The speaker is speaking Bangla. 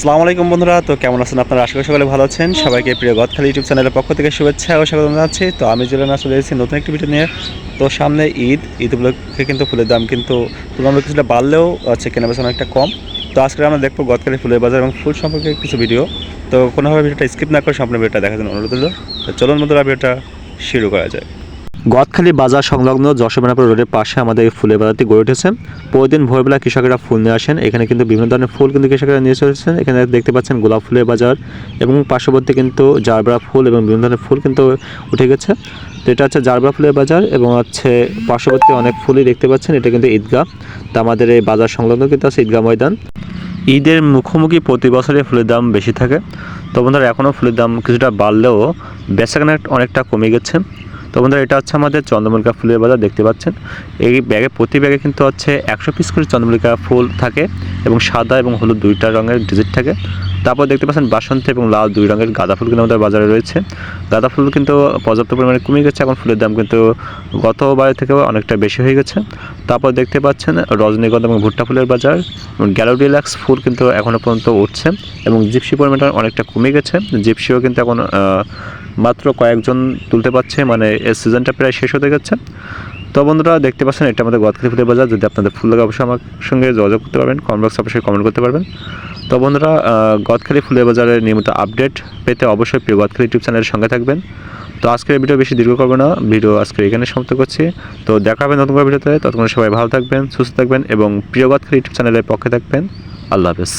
আসসালামু আলাইকুম বন্ধুরা, তো কেমন আছেন আপনারা? আশা করি সকলে ভালো আছেন। সবাইকে প্রিয় গদখালি ইউটিউব চ্যানেলের পক্ষ থেকে শুভেচ্ছা ও স্বাগত জানাচ্ছি। তো আমি জুলেনা চলে এসেছি নতুন একটি ভিডিও নিয়ে। তো সামনে ঈদ ঈদ উপলক্ষে কিন্তু ফুলের দাম কিন্তু তুলনামূলক কিছুটা বাড়লেও হচ্ছে কেনাবেচা অনেকটা কম। তো আজকে আমরা দেখব গদখালি ফুলের বাজার এবং ফুল সম্পর্কে কিছু ভিডিও। তো কোনোভাবে ভিডিওটা স্কিপ না করে সম্পূর্ণ ভিডিওটা দেখার জন্য অনুরোধ রইল। তো চলুন বন্ধুরা, ভিডিওটা শুরু করা যায় গদখালি বাজার সংলগ্ন যশোবেনাপুর রোডের পাশে আমাদের এই ফুলের বাজারটি গড়ে উঠেছে। প্রতিদিন ভোরবেলা কৃষকেরা ফুল নিয়ে আসেন। এখানে কিন্তু বিভিন্ন ধরনের ফুল কিন্তু কৃষকেরা নিয়ে চলেছেন। এখানে দেখতে পাচ্ছেন গোলাপ ফুলের বাজার এবং পার্শ্ববর্তী কিন্তু জারবেরা ফুল এবং বিভিন্ন ধরনের ফুল কিন্তু উঠে গেছে। তো এটা হচ্ছে জারবেরা ফুলের বাজার এবং হচ্ছে পার্শ্ববর্তী অনেক ফুলই দেখতে পাচ্ছেন। এটা কিন্তু ঈদগাহ। তো আমাদের এই বাজার সংলগ্ন কিন্তু আছে ঈদগাহ ময়দান। ঈদের মুখোমুখি প্রতি বছরে ফুলের দাম বেশি থাকে। তো বন্ধুরা, এখনও ফুলের দাম কিছুটা বাড়লেও বেচাকেনা অনেকটা কমে গেছে। তো বন্ধুরা, এটা হচ্ছে আমাদের চন্দ্রমল্লিকা ফুলের বাজার, দেখতে পাচ্ছেন। এই ব্যাগে, প্রতি ব্যাগে কিন্তু হচ্ছে একশো পিস করে চন্দ্রমল্লিকা ফুল থাকে এবং সাদা এবং হলুদ দুইটা রঙের ডিজিট থাকে। তারপর দেখতে পাচ্ছেন বাসন্তী এবং লাল দুই রঙের গাঁদা ফুল কিন্তু আমাদের বাজারে রয়েছে। গাঁদা ফুল কিন্তু পর্যাপ্ত পরিমাণে কমে গেছে, এখন ফুলের দাম কিন্তু গতবারের থেকেও অনেকটা বেশি হয়ে গেছে। তারপর দেখতে পাচ্ছেন রজনীগন্ধা এবং ভুট্টা ফুলের বাজার। এবং গ্যালো ডিলাক্স ফুল কিন্তু এখনও পর্যন্ত উঠছে এবং জিপসি পরিমাণটা অনেকটা কমে গেছে। জিপসিও কিন্তু এখন মাত্র কয়েকজন তুলতে পারছে মানে এর সিজনটা প্রায় শেষ হতে গেছে। তো বন্ধুরা, দেখতে পাচ্ছেন, এটা আমাদের গদখালি ফুলের বাজার। যদি আপনাদের ফুল লাগে, অবশ্যই আমার সঙ্গে যোগাযোগ করতে পারবেন। কমেন্ট বক্সে অবশ্যই কমেন্ট করতে পারবেন। তো বন্ধুরা গদখালি ফুলের বাজারের নিয়মিত আপডেট পেতে অবশ্যই প্রিয় গদখালি ইউটিউব চ্যানেলের সঙ্গে থাকবেন। তো আজকের ভিডিও বেশি দীর্ঘ করব না। ভিডিও আজকে এখানে সমাপ্ত করছি। তো দেখা হবে নতুন কোনো ভিডিওতে। ততক্ষণ সবাই ভালো থাকবেন, সুস্থ থাকবেন এবং প্রিয় গদখালি ইউটিউব চ্যানেলের পক্ষে থাকবেন। আল্লাহ হাফেজ।